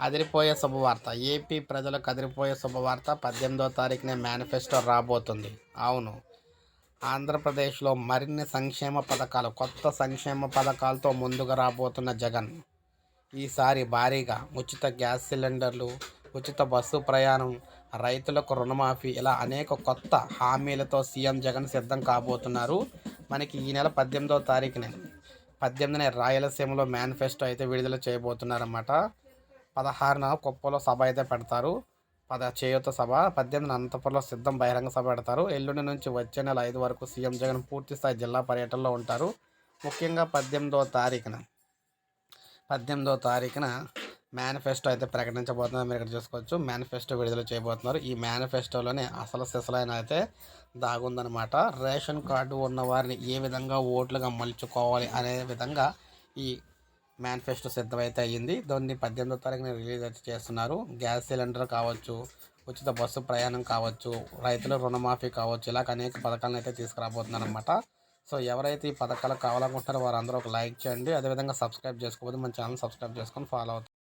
అదిరిపోయే శుభవార్త. ఏపీ ప్రజలకు అదిరిపోయే శుభవార్త పద్దెనిమిదో తారీఖునే మేనిఫెస్టో రాబోతుంది. అవును. ఆంధ్రప్రదేశ్లో మరిన్ని సంక్షేమ పథకాలు కొత్త సంక్షేమ పథకాలతో ముందుగా రాబోతున్న జగన్. ఈసారి భారీగా ఉచిత గ్యాస్ సిలిండర్లు ఉచిత బస్సు ప్రయాణం రైతులకు రుణమాఫీ ఇలా అనేక కొత్త హామీలతో సీఎం జగన్ సిద్ధం కాబోతున్నారు. మనకి ఈ నెల పద్దెనిమిదో తారీఖునే. పద్దెనిమిదినే రాయలసీమలో మేనిఫెస్టో అయితే విడుదల చేయబోతున్నారన్నమాట. పదహారున కుప్పలో సభ అయితే పెడతారు. పద చేయూత సభ. పద్దెనిమిది అనంతపురంలో సిద్ధం బహిరంగ సభ పెడతారు. ఎల్లుండి నుంచి వచ్చే నెల ఐదు వరకు సీఎం జగన్ పూర్తి స్థాయి జిల్లా పర్యటనలో ఉంటారు. ముఖ్యంగా పద్దెనిమిదో తారీఖున. పద్దెనిమిదో తారీఖున మేనిఫెస్టో అయితే ప్రకటించబోతున్నారు. మీరు ఇక్కడ చూసుకోవచ్చు. మేనిఫెస్టో విడుదల చేయబోతున్నారు. ఈ మేనిఫెస్టోలోనే అసలు సిసలైన అయితే దాగుందనమాట రేషన్ కార్డు ఉన్న వారిని ఏ విధంగా ఓట్లుగా మలుచుకోవాలి అనే విధంగా ఈ మేనిఫెస్టో సిద్ధమైతే అయ్యింది. దాన్ని పద్దెనిమిదో తారీఖున రిలీజ్ అయితే చేస్తున్నారు. గ్యాస్ సిలిండర్ కావచ్చు ఉచిత బస్సు ప్రయాణం కావచ్చు రైతుల రుణమాఫీ కావచ్చు ఇలాగ అనేక పథకాలను అయితే తీసుకురాబోతున్నారనమాట సో ఎవరైతే ఈ పథకాలు కావాలనుకుంటున్నారో వారందరూ ఒక లైక్ చేయండి. అదేవిధంగా సబ్స్క్రైబ్ చేసుకోవద్దు మన ఛానల్ సబ్స్క్రైబ్ చేసుకొని ఫాలో అవుతుంది